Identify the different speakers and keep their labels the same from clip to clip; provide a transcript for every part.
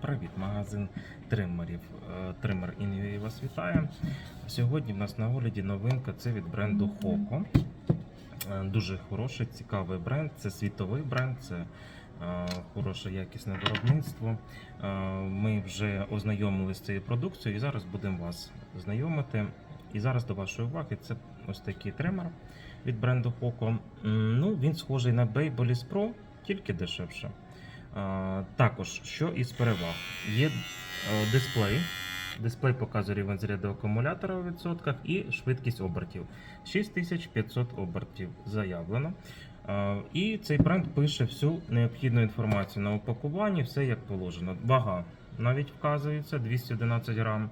Speaker 1: Привіт, магазин тримерів. Е, Тример Інві вас вітає. Сьогодні в нас на огляді новинка це від бренду Hoко. Е, Дуже хороший, цікавий бренд. Це світовий бренд, це е, хороше якісне виробництво. Ми вже ознайомилися з цією продукцією і зараз будемо вас знайомити. І зараз до вашої уваги це ось такий тример від бренду. М, Ну, він схожий на Babyliss Pro, тільки дешевше. Також, що із переваг, є е, дисплей. Дисплей показує рівень заряду акумулятора у відсотках і швидкість обертів. 6500 обертів заявлено. І цей бренд пише всю необхідну інформацію на упакуванні, все як положено. Вага навіть вказується 211 грам.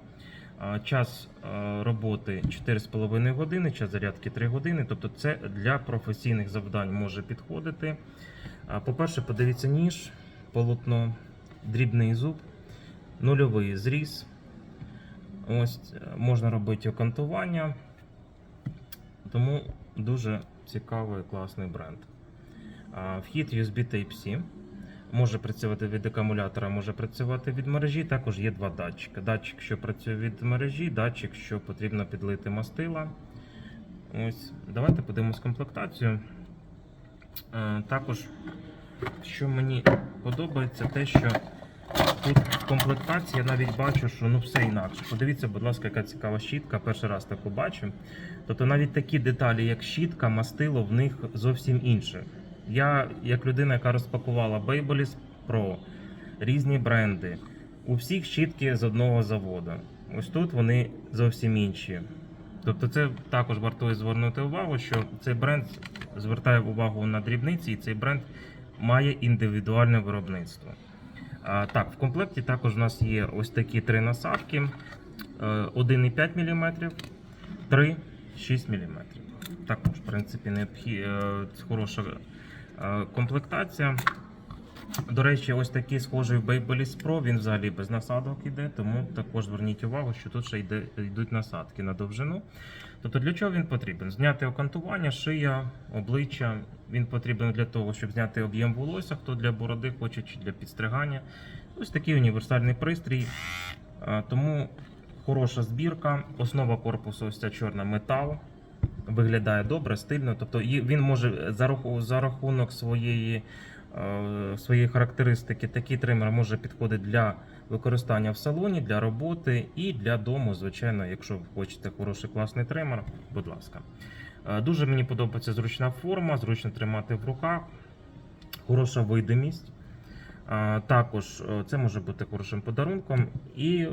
Speaker 1: Час е, роботи 4,5 години, час зарядки 3 години. Тобто це для професійних завдань може підходити. По-перше, подивіться ніж, полотно, дрібний зуб, нульовий зріз. Ось е, можна робити окантування. Тому дуже цікавий класний бренд. Вхід USB Type-C. Може працювати від акумулятора, може працювати від мережі. Також є два датчики. Датчик, що працює від мережі, датчик, що потрібно підлити мастила. Ось, давайте подивимось комплектацію. Е, Також, що мені подобається, те, що тут в комплектації я навіть бачу, що ну все інакше. Подивіться, будь ласка, яка цікава щітка. Перший раз таку бачу. Тобто навіть такі деталі, як щітка, мастило, в них зовсім інше. Я, як людина, яка розпакувала Babyliss Pro, різні бренди, у всіх щітки з одного заводу. Ось тут вони зовсім інші. Тобто, це також вартує звернути увагу, що цей бренд звертає увагу на дрібниці, і цей бренд має індивідуальне виробництво. Так, в комплекті також у нас є ось такі три насадки: е, 1,5 мм, 3, 6 мм. Також, в принципі, е, хороша е, комплектація. До речі, ось такий схожий Babyliss Pro, він взагалі без насадок іде, тому також зверніть увагу, що тут ще йде, йдуть насадки на довжину. Тобто для чого він потрібен? Зняти окантування, шия, обличчя. Він потрібен для того, щоб зняти об'єм волосся, хто для бороди хоче чи для підстригання. Ось такий універсальний пристрій. Тому хороша збірка. Основа корпусу ось ця чорна метал. Виглядає добре, стильно. Тобто він може за раху- за рахунок своєї, е, своєї характеристики, такий тример може підходити для використання в салоні, для роботи і для дому, звичайно, якщо ви хочете хороший класний тример, будь ласка. Е, Дуже мені подобається зручна форма, зручно тримати в руках, хороша видимість. Також е, це може бути хорошим подарунком, і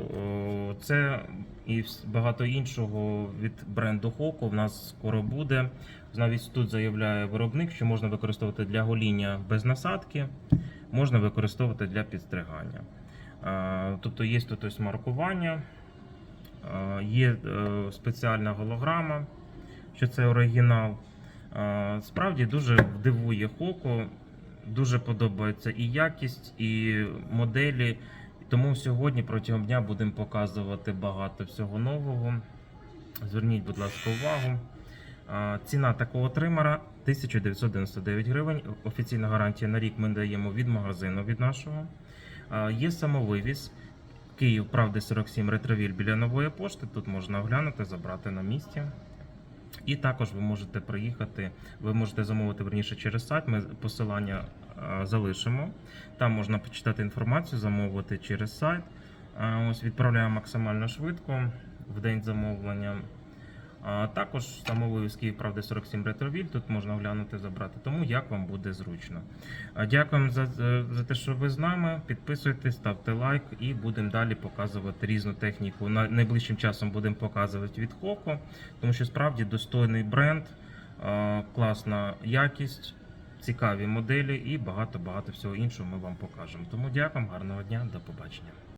Speaker 1: це і багато іншого від бренду Hoко в нас скоро буде. Навіть тут заявляє виробник, що можна використовувати для гоління без насадки, можна використовувати для підстригання. Тобто є тут ось маркування, є е, спеціальна голограма, що це оригінал. Справді дуже дивує Хоко. Дуже подобається і якість, і моделі. Тому сьогодні протягом дня будемо показувати багато всього нового. Зверніть, будь ласка, увагу. Ціна такого тримера 1999 гривень. Офіційна гарантія на рік ми даємо від магазину від нашого. Є самовивіз. Київ, правди 47 ретровіль біля нової пошти. Тут можна оглянути, забрати на місці. І також ви можете приїхати, ви можете замовити верніше через сайт. Ми посилання залишимо. Там можна почитати інформацію, замовити через сайт. Ось відправляємо максимально швидко в день замовлення. А також самовий з Київ, правда, 47 ретровіль. Тут можна оглянути, забрати. Тому як вам буде зручно. Дякуємо за, за те, що ви з нами. Підписуйтесь, ставте лайк і будемо далі показувати різну техніку. На найближчим часом будемо показувати від Хоко, тому що справді достойний бренд, класна якість, цікаві моделі і багато багато всього іншого ми вам покажемо. Тому дякуємо, гарного дня, до побачення.